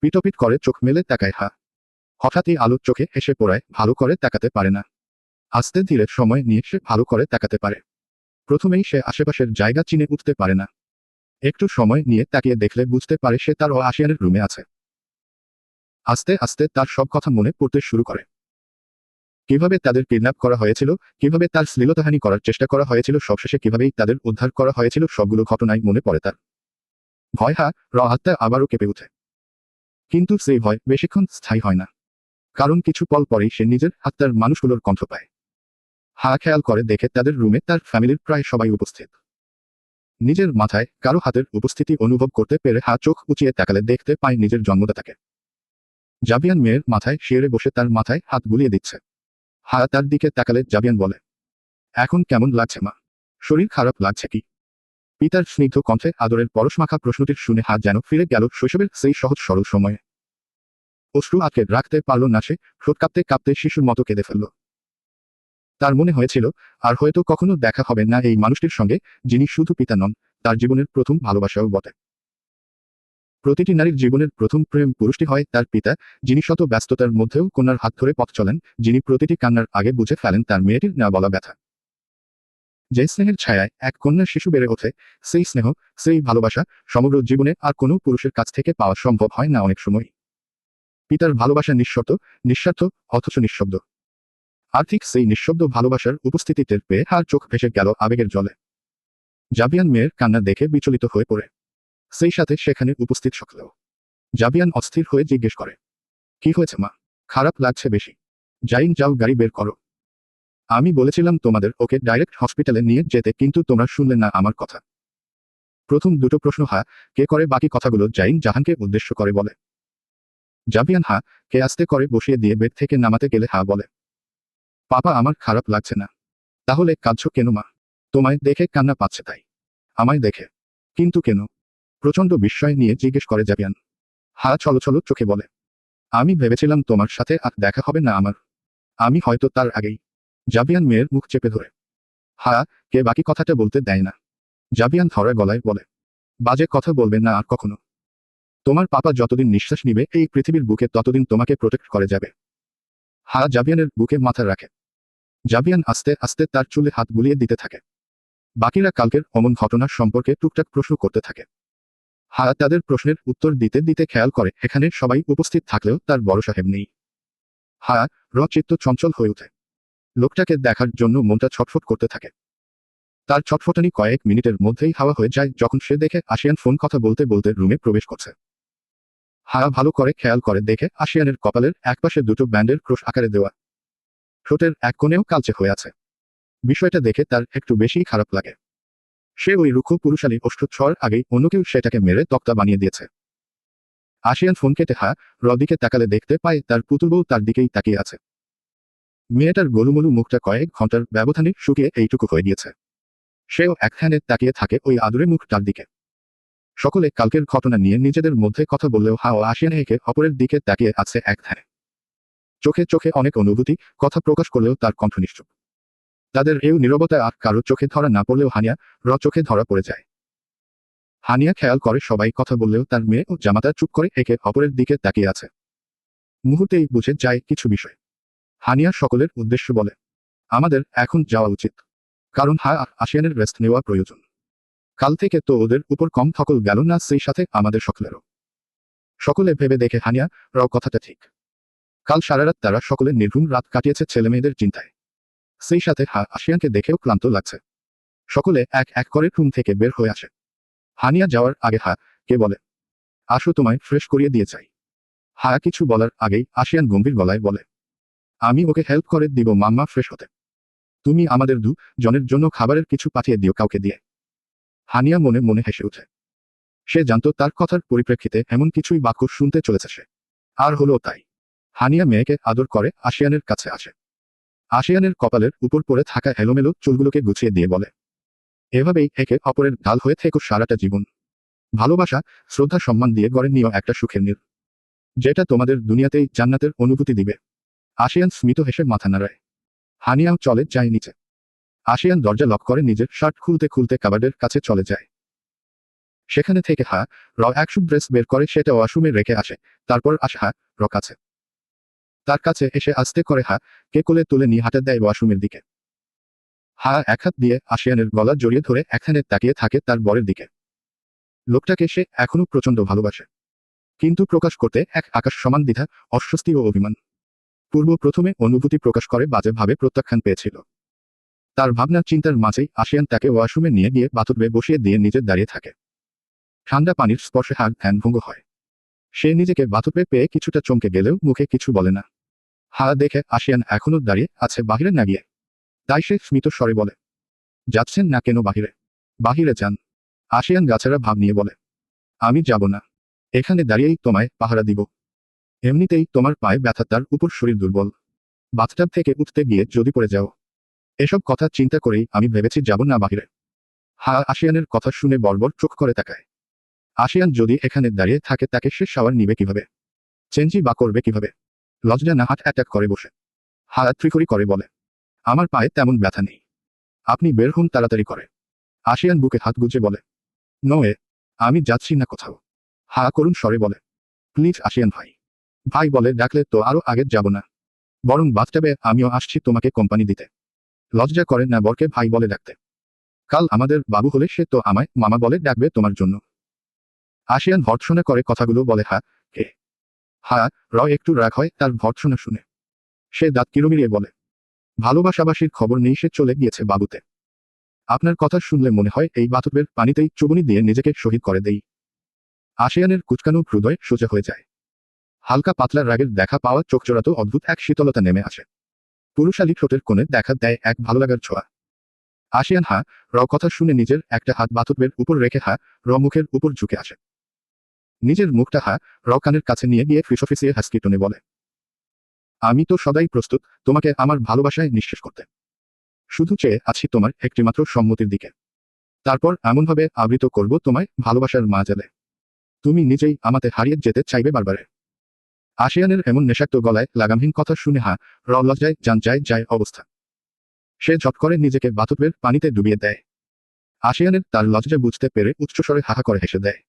পিটপিট করে চোখ মেলে তাকায় হা। হঠাৎই আলোর চোখে এসে পড়ায়, ভালো করে তাকাতে পারে না। আস্তে ধীরে সময় নিয়ে সে ভালো করে তাকাতে পারে। প্রথমেই সে আশেপাশের জায়গা চিনে উঠতে পারে না। একটু সময় নিয়ে তাকিয়ে দেখলে বুঝতে পারে সে তার ও আসিয়ানের রুমে আছে। আস্তে আস্তে তার সব কথা মনে পড়তে শুরু করে। কীভাবে তাদের কিডন্যাপ করা হয়েছিল, কীভাবে তার শ্লীলতাহানি করার চেষ্টা করা হয়েছিল, সবশেষে কিভাবেই তাদের উদ্ধার করা হয়েছিল, সবগুলো ঘটনাই মনে পড়ে তার। ভয় হা র আত্মা আবারও কেঁপে ওঠে কিন্তু সেই ভয় বেশিক্ষণ স্থায়ী হয় না। কারণ কিছু পল পরেই সে নিজের আত্মার মানুষগুলোর কণ্ঠ পায়। হা খেয়াল করে দেখে তাদের রুমে তার ফ্যামিলির প্রায় সবাই উপস্থিত। নিজের মাথায় কারও হাতের উপস্থিতি অনুভব করতে পেরে হা চোখ উঁচিয়ে তাকালে দেখতে পায় নিজের জন্মদাতাকে জাবিয়ান মেয়ের মাথায় শিয়ারে বসে তার মাথায় হাত বুলিয়ে দিচ্ছে। হা তার দিকে তাকালে জাবিয়ান বলে, এখন কেমন লাগছে মা? শরীর খারাপ লাগছে কি? পিতার স্নিগ্ধ কণ্ঠে আদরের পরশমাখা প্রশ্নটির শুনে হাত যেন ফিরে গেল শৈশবের সেই সহজ সরল সময়ে। অশ্রু আটকে রাখতে পারল না সে, ঠোঁট কাঁপতে কাঁপতে শিশুর মতো কেঁদে ফেলল। তার মনে হয়েছিল, আর হয়তো কখনো দেখা হবে না এই মানুষটির সঙ্গে, যিনি শুধু পিতা নন, তার জীবনের প্রথম ভালোবাসাও বটে। প্রতিটি নারীর জীবনের প্রথম প্রেম পুরুষটি হয় তার পিতা, যিনি শত ব্যস্ততার মধ্যেও কন্যার হাত ধরে পথ চলেন, যিনি প্রতিটি কান্নার আগে বুঝে ফেলেন তার মেয়েটির না বলা ব্যথা। যে স্নেহের ছায়ায় এক কন্যা শিশু বেড়ে ওঠে। সেই স্নেহ, সেই ভালোবাসা সমগ্র জীবনে আর কোনো পুরুষের কাছ থেকে পাওয়া সম্ভব হয় না অনেক সময়। পিতার ভালোবাসা নিঃশর্ত, নিঃস্বার্থ অথচ নিঃশব্দ। আর্থিক সেই নিঃশব্দ ভালোবাসার উপস্থিতি টের পেয়ে হার চোখ ভেসে গেল আবেগের জলে। জাবিয়ান মেয়ের কান্না দেখে বিচলিত হয়ে পড়ে। সেই সাথে সেখানে উপস্থিত সকলেও। জাবিয়ান অস্থির হয়ে জিজ্ঞেস করে, কি হয়েছে মা? খারাপ লাগছে বেশি। যাইন যাও গাড়ি বের করো। আমি বলেছিলাম তোমাদের ওকে ডাইরেক্ট হসপিটালে নিয়ে যেতে, কিন্তু তোমরা শুনলে না আমার কথা। প্রথম দুটো প্রশ্ন, হা, কে করে? বাকি কথাগুলো জাইন জাহানকে উদ্দেশ্য করে বলে। জাবিয়ান, হা, কে আস্তে করে বসিয়ে দিয়ে বেড থেকে নামাতে গেলে, হা, বলে। পাপা, আমার খারাপ লাগছে না। তাহলে কাঁদছো কেন, মা? তোমায় দেখে কান্না পাচ্ছে তাই। আমায় দেখে। কিন্তু কেন? প্রচণ্ড বিস্ময় নিয়ে জিজ্ঞেস করে জাবিয়ান। হা, ছলো ছলো, চোখে বলে। আমি ভেবেছিলাম তোমার সাথে আর দেখা হবে না আমার। আমি হয়তো তার আগেই জাবিয়ান মেয়ের মুখ চেপে ধরে। হা, কে বাকি কথাটা বলতে দেয় না? জাবিয়ান ধরা গলায় বলে। বাজে কথা বলবেন না আর কখনো। তোমার পাপা যতদিন নিঃশ্বাস নিবে, এই পৃথিবীর বুকে ততদিন তোমাকে প্রোটেক্ট করে যাবে। হা, জাবিয়ানের বুকে মাথা রাখে। জাবিয়ান আস্তে আস্তে তার চুলে হাত বুলিয়ে দিতে থাকে। বাকিরা কালকের অমন ঘটনার সম্পর্কে টুকটাক প্রশ্ন করতে থাকে। হা, তাদের প্রশ্নের উত্তর দিতে দিতে খেয়াল করে, এখানে সবাই উপস্থিত থাকলেও তার বড় সাহেব নেই। হা র চিত্ত চঞ্চল হয়ে ওঠে লোকটাকে দেখার জন্য মনটা ছটফট করতে থাকে। তার ছটফটানি কয়েক মিনিটের মধ্যেই হাওয়া হয়ে যায় যখন সে দেখে আসিয়ান ফোন কথা বলতে বলতে রুমে প্রবেশ করছে। হায়া ভালো করে খেয়াল করে দেখে আসিয়ানের কপালের একপাশে দুটো ব্যান্ডের ক্রোশ আকারে দেওয়া। ঠোঁটের এক কোণেও কালচে হয়ে আছে। বিষয়টা দেখে তার একটু বেশি খারাপ লাগে। সে ওই রুক্ষ পুরুষালী অষ্টচ্ছর আগেই অন্য কেউ সেটাকে মেরে তক্তা বানিয়ে দিয়েছে। আসিয়ান ফোন কেটে হা রদিকে তাকালে দেখতে পায় তার পুতুল বউ তার দিকেই তাকিয়ে আছে। মেয়েটার গোলুমলু মুখটা কয়েক ঘণ্টার ব্যবধানে শুকিয়ে এইটুকু হয়ে গিয়েছে। সেও একখানে তাকিয়ে থাকে ওই আদুরে মুখটার দিকে। সকলে কালকের ঘটনা নিয়ে নিজেদের মধ্যে কথা বললেও হা ও আসিয়ান একে অপরের দিকে তাকিয়ে আছে এক ধ্যানে চোখে চোখে অনেক অনুভূতি, কথা প্রকাশ করলেও তার কণ্ঠ নিশ্চুপ। তাদের এও নীরবতা আর কারও চোখে ধরা না পড়লেও হানিয়া র চোখে ধরা পড়ে যায়। হানিয়া খেয়াল করে সবাই কথা বললেও তার মেয়ে ও জামাতা চুপ করে একে অপরের দিকে তাকিয়ে আছে। মুহূর্তেই বুঝে যায় কিছু বিষয়। হানিয়া সকলের উদ্দেশ্য বলে। আমাদের এখন যাওয়া উচিত। কারণ হা আসিয়ানের রেস্ট নেওয়া প্রয়োজন। কাল থেকে তো ওদের উপর কম থকল গেল না, সেই সাথে আমাদের সকলেরও। সকলে ভেবে দেখে হানিয়া র কথাটা ঠিক। কাল সারারাত তারা সকলে নির্ঘুম রাত কাটিয়েছে ছেলেমেয়েদের চিন্তায়। সেই সাথে হা আসিয়ানকে দেখেও ক্লান্ত লাগছে। সকলে এক এক করে রুম থেকে বের হয়ে আসে। হানিয়া যাওয়ার আগে হা কে বলে, আসো তোমায় ফ্রেশ করিয়ে দিয়ে চাই হা কিছু বলার আগেই আসিয়ান গম্ভীর গলায় বলে আমি ওকে হেল্প করে দিব, মাম্মা ফ্রেশ হতে। তুমি আমাদের দু জনের জন্য খাবারের কিছু পাঠিয়ে দিও, কাউকে দিয়ে। হানিয়া মনে মনে হেসে ওঠে সে জানত তার কথার পরিপ্রেক্ষিতে এমন কিছুই বাক্য শুনতে চলেছে সে। আর হলো তাই। হানিয়া মেয়েকে আদর করে আসিয়ানের কাছে আসে। আসিয়ানের কপালের উপর পড়ে থাকা এলোমেলো চুলগুলোকে গুছিয়ে দিয়ে বলে, এভাবেই একে অপরের ঢাল হয়ে থেকো সারাটা জীবন। ভালোবাসা, শ্রদ্ধা, সম্মান দিয়ে গড়ে নিও একটা সুখের নীল, যেটা তোমাদের দুনিয়াতেই জান্নাতের অনুভূতি দিবে। আসিয়ান স্মিত হেসে মাথা নাড়ায়। হানিয়াও চলে যায় নিচে। আসিয়ান দরজা লক করে নিজের শার্ট খুলতে খুলতে কাবার্ডের কাছে চলে যায়। সেখানে থেকে হা, র একশো ড্রেস বের করে সেটা ওয়াশরুমে রেখে আসে, তারপর আসে হা, র কাছে। তার কাছে এসে আস্তে করে হা, কে কোলে তুলে নিয়ে হাঁটা দেয় ওয়াশরুমের দিকে। হা এক হাত দিয়ে আশিয়ানের গলা জড়িয়ে ধরে একখানে তাকিয়ে থাকে তার বরের দিকে। লোকটাকে সে এখনও প্রচণ্ড ভালোবাসে। কিন্তু প্রকাশ করতে এক আকাশ সমান দ্বিধা, অস্বস্তি ও অভিমান। পূর্ব প্রথমে অনুভূতি প্রকাশ করে বাজে ভাবে প্রত্যাখ্যান পেয়েছিল। তার ভাবনা চিন্তার মাঝেই আসিয়ান তাকে ওয়াশরুমে নিয়ে গিয়ে বাথরুমে বসিয়ে দিয়ে নিজে দাঁড়িয়ে থাকে। ঠান্ডা পানির স্পর্শে হার ধ্যানভঙ্গ হয়। সে নিজেকে বাথরুমে পেয়ে কিছুটা চমকে গেলেও মুখে কিছু বলে না। হা দেখে আসিয়ান এখনও দাঁড়িয়ে আছে বাহিরে না গিয়ে। তাই সে স্মিত স্বরে বলে, যাচ্ছেন না কেন বাহিরে? বাহিরে যান। আসিয়ান গাছেরা ভাব নিয়ে বলে, আমি যাব না। এখানে দাঁড়িয়েই তোমায় পাহারা দিব। এমনিতেই তোমার পায়ে ব্যথা তার উপর শরীর দুর্বল। বাথটাব থেকে উঠতে গিয়ে যদি পড়ে যাও। এসব কথা চিন্তা করেই আমি ভেবেছি যাব না বাহিরে। হা, আসিয়ানের কথা শুনে বর্বর চোখ করে তাকায়। আসিয়ান যদি এখানে দাঁড়িয়ে থাকে, তাকে সে শাওয়ার নিবে কীভাবে? চেঞ্জি বা করবে কীভাবে? লজ্জা না হাট অ্যাটাক করে বসে। হা, ত্রিকরি করে বলে। আমার পায়ে তেমন ব্যথা নেই। আপনি বের হন তাড়াতাড়ি করে। আসিয়ান বুকে হাত গুজে বলে। নয়ে আমি যাচ্ছি না কোথাও। হা করুন স্বরে বলে। প্লিজ, আসিয়ান ভাই। ভাই বলে, ডাকলে তো আরও আগে যাব না। বরং বাথটাবে আমিও আসছি তোমাকে কোম্পানি দিতে। লজ্জা করে না বরকে ভাই বলে ডাকতে। কাল আমাদের বাবু হলে সে তো আমায় মামা বলে ডাকবে তোমার জন্য। আসিয়ান ভর্ৎসনা করে কথাগুলো বলে, হা কে হা র একটু রাগ হয় তার ভর্ৎসনা শুনে সে দাঁত কিরমিরিয়ে বলে, ভালোবাসাবাসীর খবর নেই সে চলে গিয়েছে বাবুতে। আপনার কথা শুনলে মনে হয় এই বাথুবের পানিতেই চুবনি দিয়ে নিজেকে শহীদ করে দেই। আসিয়ানের কুচকানো হৃদয় সোজা হয়ে যায়। হালকা পাতলা রাগের দেখা পাওয়া চোখচোরাতো অদ্ভুত এক শীতলতা নেমে আসে। পুরুষালী ঠোঁটের কোণে দেখা দেয় এক ভালো লাগার ছোঁয়া। আসিয়ান হা র কথা শুনে নিজের একটা হাত বাথুবের উপর রেখে হা র মুখের উপর ঝুঁকে আসে। নিজের মুখটা হা র কানের কাছে নিয়ে গিয়ে ফিসফিসিয়ে হাসকি টনে বলে, আমি তো সদাই প্রস্তুত, তোমাকে আমার ভালোবাসায় নিঃশেষ করতে। শুধু চেয়ে আছি তোমার একটিমাত্র সম্মতির দিকে। তারপর এমনভাবে আবৃত করব তোমায় ভালোবাসার মা জালে তুমি নিজেই আমাতে হারিয়ে যেতে চাইবে বারবারে। আসিয়ানের এমন নেশাক্ত গলায় লাগামহীন কথা শুনে হা র লজ্জায় যান যায় যায় অবস্থা। সে ঝট করে নিজেকে বাথুবের পানিতে ডুবিয়ে দেয়। আসিয়ানের তার লজ্জা বুঝতে পেরে উচ্চস্বরে হাহা করে হেসে দেয়।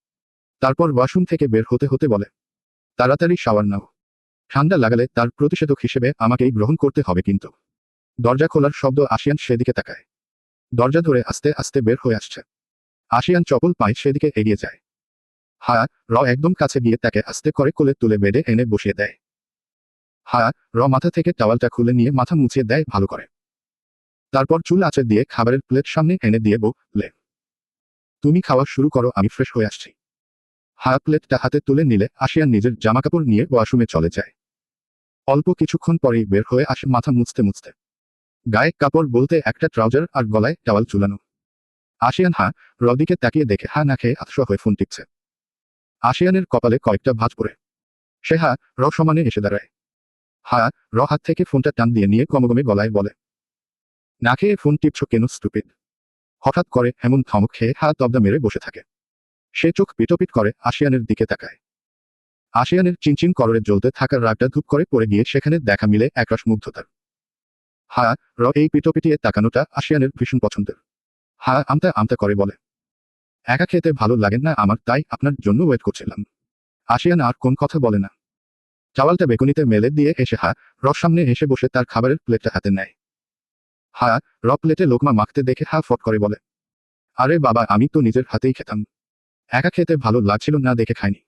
তারপর ওয়াশরুম থেকে বের হতে হতে বলে, তাড়াতাড়ি শাওয়ার নাও। ঠান্ডা লাগালে তার প্রতিষেধক হিসেবে আমাকেই গ্রহণ করতে হবে কিন্তু। দরজা খোলার শব্দ আসিয়ান সেদিকে তাকায়। দরজা ধরে আস্তে আস্তে বের হয়ে আসছে। আসিয়ান চপল পায়ে সেদিকে এগিয়ে যায়। হা র একদম কাছে গিয়ে তাকে আস্তে করে কোলে তুলে বেডে এনে বসিয়ে দেয়। হা র মাথা থেকে টাওয়ালটা খুলে নিয়ে মাথা মুছিয়ে দেয় ভালো করে। তারপর চুল আঁচে দিয়ে খাবারের প্লেট সামনে এনে দিয়ে বলে তুমি খাওয়া শুরু করো, আমি ফ্রেশ হয়ে আসছি। হা প্লেটটা হাতে তুলে নিলে আসিয়ান নিজের জামাকাপড় নিয়ে ওয়াশরুমে চলে যায়। অল্প কিছুক্ষণ পরেই বের হয়ে আসে মাথা মুছতে মুছতে। গায়ে কাপড় বলতে একটা ট্রাউজার আর গলায় টাওয়াল চুলানো আসিয়ান হা, রদিকে তাকিয়ে দেখে হা না খেয়ে আতশ হয়ে ফোন টিপছে। আসিয়ানের কপালে কয়েকটা ভাঁজ পড়ে। সে হা র সমানে এসে দাঁড়ায়। হা, র হাত থেকে ফোনটা টান দিয়ে নিয়ে কমগমে গলায় বলে, না খেয়ে ফোন টিপছ কেন স্টুপিড হঠাৎ করে এমন ধমক খেয়ে হা তবদা মেরে বসে থাকে। সে চোখ পিটপিট করে আসিয়ানের দিকে তাকায়। আসিয়ানের চিনচিন কররে জ্বলতে থাকার রাগটা ধূপ করে পড়ে গিয়ে সেখানে দেখা মিলে একরাশ মুগ্ধতার হা, র এই পিটোপিটিয়ে তাকানোটা আসিয়ানের ভীষণ পছন্দের। হা, আমতা আমতা করে বলে একা খেতে ভালো লাগেন না আমার, তাই আপনার জন্য ওয়েট করছিলাম। আসিয়ান আর কোন কথা বলে না। চাওয়ালটা বেকুনিতে মেলে দিয়ে এসে হা র সামনে এসে বসে তার খাবারের প্লেটটা হাতে নেয়। হা র প্লেটে লোকমা মাখতে দেখে হা ফট করে বলে, আরে বাবা, আমি তো নিজের হাতেই খেতাম। একা খেতে ভালো লাগছিল না দেখে খাইনি।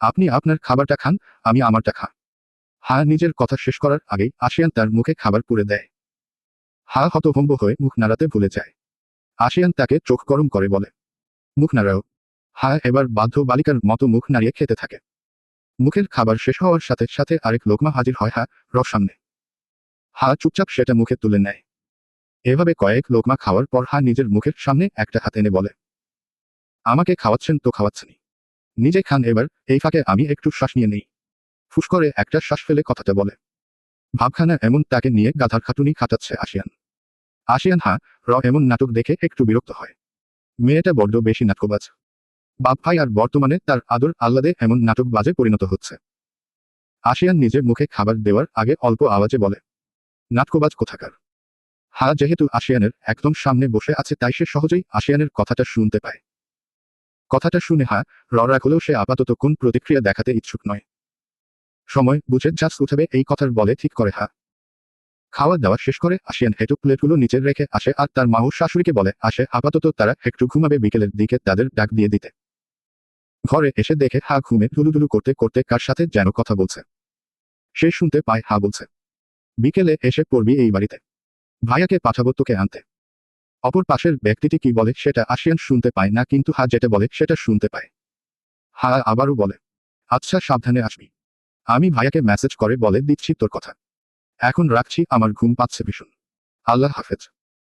আপনি আপনার খাবারটা খান, আমি আমারটা খা। হা নিজের কথা শেষ করার আগেই আসিয়ান তার মুখে খাবার পুড়ে দেয়। হা হতভম্ব হয়ে মুখ নাড়াতে ভুলে যায়। আসিয়ান তাকে চোখ গরম করে বলে মুখ নাড়াও। হা এবার বাধ্য বালিকার মতো মুখ নাড়িয়ে খেতে থাকে। মুখের খাবার শেষ হওয়ার সাথে সাথে আরেক লোকমা হাজির হয় হা, রস সামনে। হা চুপচাপ সেটা মুখে তুলে নেয়। এভাবে কয়েক লোকমা খাওয়ার পর হা নিজের মুখের সামনে একটা হাত এনে বলে, আমাকে খাওয়াচ্ছেন তো খাওয়াচ্ছেনই। নিজে খান এবার, এই ফাঁকে আমি একটু শ্বাস নিয়ে নেই। ফুস করে একটা শ্বাস ফেলে কথাটা বলে, ভাবখানা এমন তাকে নিয়ে গাধার খাটুনি খাটাচ্ছে, আসিয়ান। আসিয়ান হা, র এমন নাটক দেখে একটু বিরক্ত হয়। মেয়েটা বড্ড বেশি নাটকবাজ। বাপ ভাই আর বর্তমানে তার আদর আহ্লাদে এমন নাটক বাজে পরিণত হচ্ছে। আসিয়ান নিজের মুখে খাবার দেওয়ার আগে অল্প আওয়াজে বলে, নাটকবাজ কোথাকার? হা যেহেতু আসিয়ানের একদম সামনে বসে আছে, তাই সে সহজেই আসিয়ানের কথাটা শুনতে পায়। কথাটা শুনে হা ররাক হলেও সে আপাতত কোন প্রতিক্রিয়া দেখাতে ইচ্ছুক নয়। সময় বুঝে জাস উঠাবে এই কথার বলে ঠিক করে হা খাওয়া দাওয়া শেষ করে আসিয়ান হেঁটু প্লেটগুলো নিচে রেখে আসে আর তার মাও শাশুড়িকে বলে, আসে আপাতত তারা একটু ঘুমাবে বিকেলের দিকে তাদের ডাক দিয়ে দিতে। ঘরে এসে দেখে হা ঘুমে টুলুটুলু করতে করতে কার সাথে যেন কথা বলছে। সে শুনতে পায় হা বলছে, বিকেলে এসে পড়বি এই বাড়িতে। ভাইয়াকে পাঠাবো তোকে আনতে। অপর পাশের ব্যক্তিটি কি বলে সেটা আসিয়ান শুনতে পায় না কিন্তু হা যেটা বলে সেটা শুনতে পায়। হা আবারও বলে আচ্ছা সাবধানে আসবি। আমি ভাইয়াকে মেসেজ করে বলে দিচ্ছি তোর কথা। এখন রাখছি আমার ঘুম পাচ্ছে ভীষণ। আল্লাহ হাফেজ।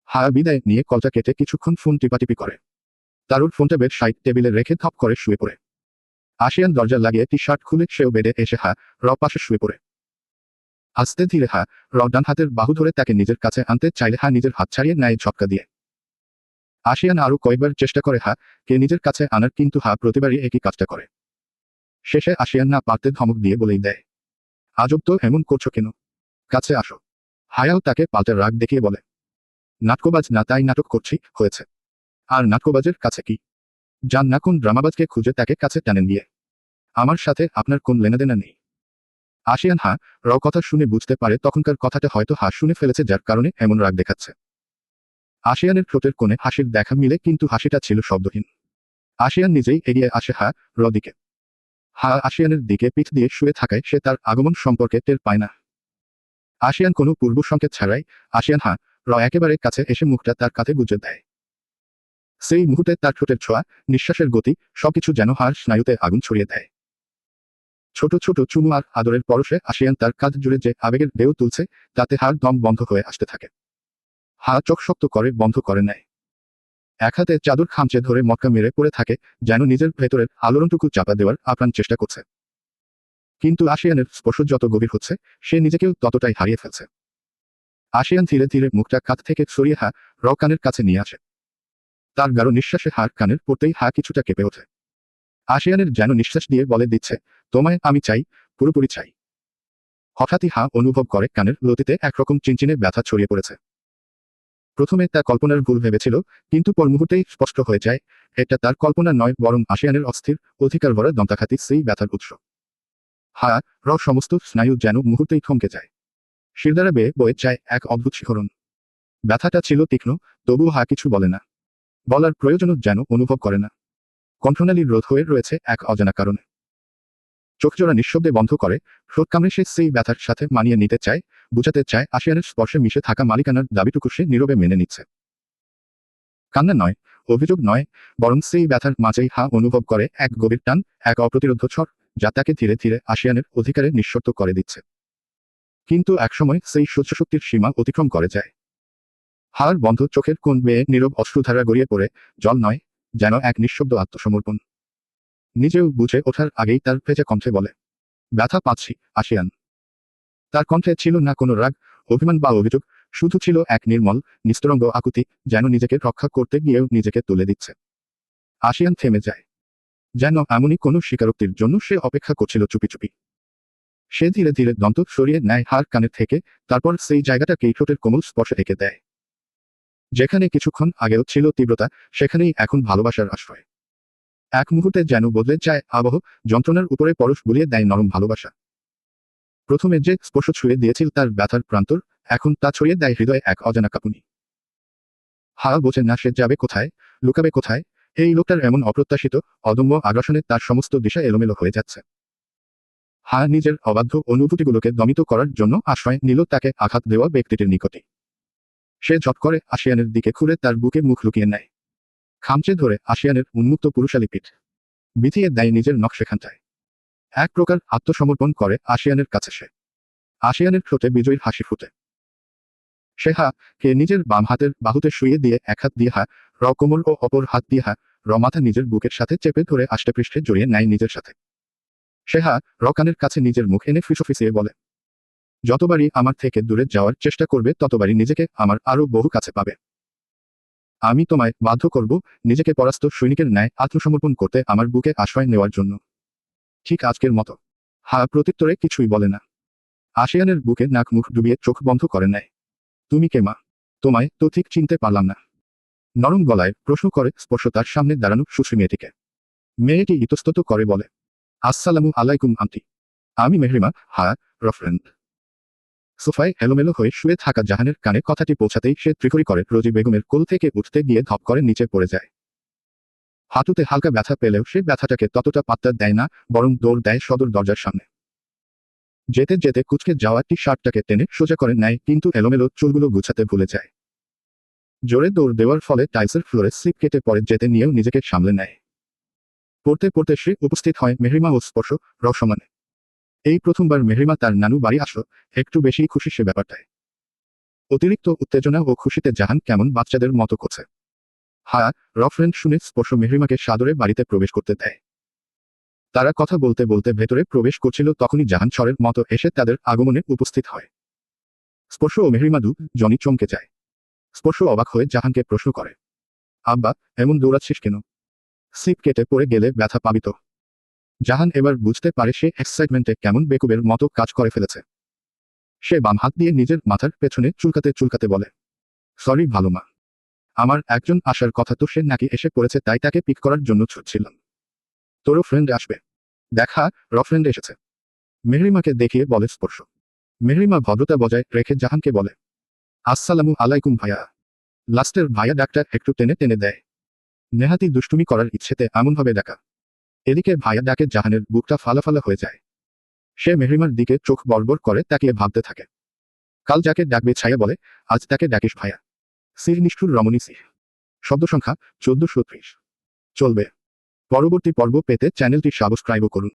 হা বিদায় নিয়ে কলটা কেটে কিছুক্ষণ ফোন টিপাটিপি করে। তারুর ফোনটা বেড সাইড টেবিলে রেখে ধপ করে শুয়ে পড়ে। আসিয়ান দরজা লাগিয়ে টি শার্ট খুলে সেও বেডে এসে হা র পাশে শুয়ে পড়ে। আস্তে ধীরে হা র ডান হাতের বাহু ধরে তাকে নিজের কাছে আনতে চাইলে হা নিজের হাত ছাড়িয়ে নেয় ঝটকা দিয়ে। আসিয়ান আরও কয়েকবার চেষ্টা করে হা কে নিজের কাছে আনার কিন্তু হা প্রতিবারই একই কাজটা করে। শেষে আসিয়ান না পারতে ধমক দিয়ে বলেই দেয়। আজব তো এমন করছ কেন? কাছে আসো। হায়াও তাকে পাল্টে রাগ দেখিয়ে বলে, নাটকবাজ না তাই নাটক করছি, হয়েছে। আর নাটকবাজের কাছে কি? যান না কোন ড্রামাবাজকে খুঁজে তাকে কাছে টানেন গিয়ে। আমার সাথে আপনার কোন লেনাদেনা নেই। আসিয়ান হা র কথা শুনে বুঝতে পারে তখনকার কথাটা হয়তো হা শুনে ফেলেছে যার কারণে এমন রাগ দেখাচ্ছে। আসিয়ানের ঠোঁটের কোণে হাসির দেখা মিলে কিন্তু হাসিটা ছিল শব্দহীন। আসিয়ান নিজেই এগিয়ে আসে হা র দিকে। হা, আসিয়ানের দিকে পিঠ দিয়ে শুয়ে থাকায় সে তার আগমন সম্পর্কে টের পায় না। আসিয়ান কোনো পূর্ব সংকেত ছাড়াই আসিয়ান হা, র একেবারে কাছে এসে মুখটা তার কাঁধে গুজে দেয়। সেই মুহূর্তে তার ঠোঁটের ছোঁয়া, নিঃশ্বাসের গতি, সবকিছু যেন হার স্নায়ুতে আগুন ছড়িয়ে দেয়। ছোট ছোট চুমু আর আদরের পরশে আসিয়ান তার কাঁধ জুড়ে যে আবেগের ঢেউ তুলছে, তাতে হার দম বন্ধ হয়ে আসতে থাকে। হা চোখ শক্ত করে বন্ধ করে নেয়। এক হাতে চাদর খামচে ধরে মক্কা মেরে পড়ে থাকে, যেন নিজের ভেতরের আলোড়নটুকু চাপা দেওয়ার আপ্রাণ চেষ্টা করছে। কিন্তু আসিয়ানের স্পর্শ যত গভীর হচ্ছে, সে নিজেকেও ততটাই হারিয়ে ফেলছে। আসিয়ান ধীরে ধীরে মুখটা কাত থেকে সরিয়ে হা র কানের কাছে নিয়ে আসে। তার গাঢ় নিঃশ্বাসে হার কানের পড়তেই হা কিছুটা কেঁপে ওঠে। আসিয়ানের যেন নিঃশ্বাস দিয়ে বলে দিচ্ছে, তোমায় আমি চাই, পুরোপুরি চাই। হঠাৎই হা অনুভব করে কানের লতিতে একরকম চিনচিনে ব্যথা ছড়িয়ে পড়েছে। প্রথমে তা কল্পনার ভুল ভেবেছিল, কিন্তু পর মুহূর্তেই স্পষ্ট হয়ে যায়, এটা তার কল্পনা নয় বরং আসিয়ানের অস্থির অধিকার ভরা দন্তাখাতি সেই ব্যথার উৎস। হা র সমস্ত স্নায়ু যেন মুহূর্তেই থমকে যায়। শিরদারা বেয়ে বয়ে যায় এক অদ্ভুত শিহরণ। ব্যথাটা ছিল তীক্ষ্ণ, তবুও হা কিছু বলে না। বলার প্রয়োজনও যেন অনুভব করে না। কণ্ঠনালীর রোধ হয়ে রয়েছে এক অজানা কারণে। চোখজোড়া নিঃশব্দে বন্ধ করে, ঠোঁট কামড়ে সে সেই ব্যথার সাথে মানিয়ে নিতে চায়, বুঝাতে চায় আসিয়ানের স্পর্শে মিশে থাকা মালিকানার দাবিটুকু সে নীরবে মেনে নিচ্ছে। কান্না নয়, অভিযোগ নয়, বরং সেই ব্যথার মাঝেই হা অনুভব করে এক গভীর টান, এক অপ্রতিরোধ ছড় যা তাকে ধীরে ধীরে আসিয়ানের অধিকারে নিঃশর্ত করে দিচ্ছে। কিন্তু একসময় সেই সহ্যশক্তির সীমা অতিক্রম করে যায়। হার বন্ধ, চোখের কোন বেয়ে নীরব অশ্রুধারা গড়িয়ে পড়ে, জল নয়, যেন এক নিঃশব্দ আত্মসমর্পণ। নিজেও বুঝে ওঠার আগেই তার ভেজা কণ্ঠে বলে, ব্যথা পাচ্ছি, আসিয়ান। তার কণ্ঠে ছিল না কোনো রাগ, অভিমান বা অভিযোগ, শুধু ছিল এক নির্মল, নিস্তরঙ্গ আকুতি, যেন নিজেকে রক্ষা করতে গিয়েও নিজেকে তুলে দিচ্ছে। আসিয়ান থেমে যায়। যেন এমনই কোনো স্বীকারোক্তির জন্য সে অপেক্ষা করছিল চুপি চুপি। সে ধীরে ধীরে দন্ত সরিয়ে নেয় হার কানের থেকে, তারপর সেই জায়গাটাকেই ঠোঁটের কোমল স্পর্শে এঁকে দেয়। যেখানে কিছুক্ষণ আগেও ছিল তীব্রতা, সেখানেই এখন ভালোবাসার আশ্রয়। এক মুহূর্তে যেন বদলে যায় আবহ, যন্ত্রণার উপরে পরশ বুলিয়ে দেয় নরম ভালোবাসা। প্রথমে যে স্পর্শ ছুঁয়ে দিয়েছিল তার ব্যথার প্রান্তর, এখন তা ছড়িয়ে দেয় হৃদয়ে এক অজানা কাপুনি। হা বোঝে না সে যাবে কোথায়, লুকাবে কোথায় এই লোকটার এমন অপ্রত্যাশিত, অদম্য আগ্রাসনে তার সমস্ত দিশা এলোমেলো হয়ে যাচ্ছে। হা নিজের অবাধ্য অনুভূতিগুলোকে দমিত করার জন্য আশ্রয় নিল তাকে আঘাত দেওয়া ব্যক্তিটির নিকটে। সে ঝট করে আসিয়ানের দিকে খুলে তার বুকে মুখ লুকিয়ে নেয়। খামচে ধরে আসিয়ানের উন্মুক্ত পুরুষালী পিঠ বিথিয়ে দেয় নিজের নখ সেখানটায় এক প্রকার আত্মসমর্পণ করে আসিয়ানের কাছে সে। আসিয়ানের ঠোঁটে বিজয়ীর হাসি ফুটে। সে হা কে নিজের বাম হাতের বাহুতে শুয়ে দিয়ে এক হাত দিয়ে হা র ও অপর হাত দিয়ে হা র মাথা নিজের বুকের সাথে চেপে ধরে আষ্টেপৃষ্ঠে জড়িয়ে নেয় নিজের সাথে। সে হা র কানের কাছে নিজের মুখ এনে ফিসফিসিয়ে বলে, যতবারই আমার থেকে দূরে যাওয়ার চেষ্টা করবে, ততবারই নিজেকে আমার আরও বহু কাছে পাবে। আমি তোমায় বাধ্য করব নিজেকে পরাস্ত সৈনিকের ন্যায় আত্মসমর্পণ করতে আমার বুকে আশ্রয় নেওয়ার জন্য। ঠিক আজকের মতো হা প্রত্যুত্তরে কিছুই বলে না। আসিয়ানের বুকে নাক মুখ ডুবিয়ে চোখ বন্ধ করে নেয়। তুমি কে মা? তোমায় তো ঠিক চিনতে পারলাম না। নরম গলায় প্রশ্ন করে, স্পর্শ তার সামনে দাঁড়ানো সুশ্রী মেয়েটিকে। মেয়েটি ইতস্তত করে বলে, আসসালামু আলাইকুম, আন্টি। আমি মেহরিমা হ্যাঁ রফরেন্ড সোফায় এলোমেলো হয়ে শুয়ে থাকা জাহানের কানে কথাটি পৌঁছাতেই সে ত্রিকরি করে রোজি বেগমের কোল থেকে উঠতে গিয়ে ধপ করে নিচে পড়ে যায়। হাঁটুতে হালকা ব্যথা পেলেও সে ব্যথাটাকে ততটা পাত্তা দেয় না, বরং দৌড় দেয় সদর দরজার সামনে। যেতে যেতে কুচকে যাওয়া টি শার্টটাকে টেনে সোজা করে নেয়, কিন্তু এলোমেলো চুলগুলো গুছাতে ভুলে যায়। জোরে দৌড় দেওয়ার ফলে টাইলসের ফ্লোরে স্লিপ কেটে পড়ে যেতে নিয়েও নিজেকে সামলে নেয়। পড়তে পড়তে সে উপস্থিত হয় মেহরিমা ও স্পর্শ রসমানে এই প্রথমবার মেহরিমা তার নানু বাড়ি আসলো, একটু বেশি খুশি সে ব্যাপারটায়। অতিরিক্ত উত্তেজনা ও খুশিতে জাহান কেমন বাচ্চাদের মতো করছে। হ্যাঁ রফরেন্ড শুনে স্পর্শ মেহরিমাকে সাদরে বাড়িতে প্রবেশ করতে দেয়। তারা কথা বলতে বলতে ভেতরে প্রবেশ করছিল তখনই জাহান ছরের মতো এসে তাদের আগমনে উপস্থিত হয়। স্পর্শ ও মেহরিমা দু জনি চমকে যায়। স্পর্শ অবাক হয়ে জাহানকে প্রশ্ন করে, আব্বা, এমন দৌড়াচ্ছিস কেন? স্লিপ কেটে পড়ে গেলে ব্যথা পাবি তো জাহান এবার বুঝতে পারে সে এক্সাইটমেন্টে কেমন বেকুবের মতো কাজ করে ফেলেছে। সে বাম হাত দিয়ে নিজের মাথার পেছনে চুলকাতে চুলকাতে বলে, সরি, ভালো মা। আমার একজন আসার কথা তো সে নাকি এসে পড়েছে, তাই তাকে পিক করার জন্য ছুটছিলাম। তোরও ফ্রেন্ড আসবে। দেখা রফ্রেন্ড এসেছে। মেহরিমাকে দেখিয়ে বলে স্পর্শ। মেহরিমা ভদ্রতা বজায় রেখে জাহানকে বলে আসসালামু আলাইকুম ভাইয়া। লাস্টের ভাইয়া ডাক্তার একটু টেনে টেনে দেয়। নেহাতি দুষ্টুমি করার ইচ্ছেতে এমনভাবে ডাকা। এদিকে ভাইয়া ডাকে জাহানের বুকটা ফালাফালা হয়ে যায়। সে মেহরিমার দিকে চোখ বড়বড় করে তাকিয়ে ভাবতে থাকে। কাল যাকে ডাকবে ছায়া বলে, আজ তাকে ডাকিস ভাইয়া। সির নিষ্ঠুর রমণী সিহ। শব্দ সংখ্যা চোদ্দশো ত্রিশ। চলবে। পরবর্তী পর্ব পেতে চ্যানেলটি সাবস্ক্রাইবও করুন।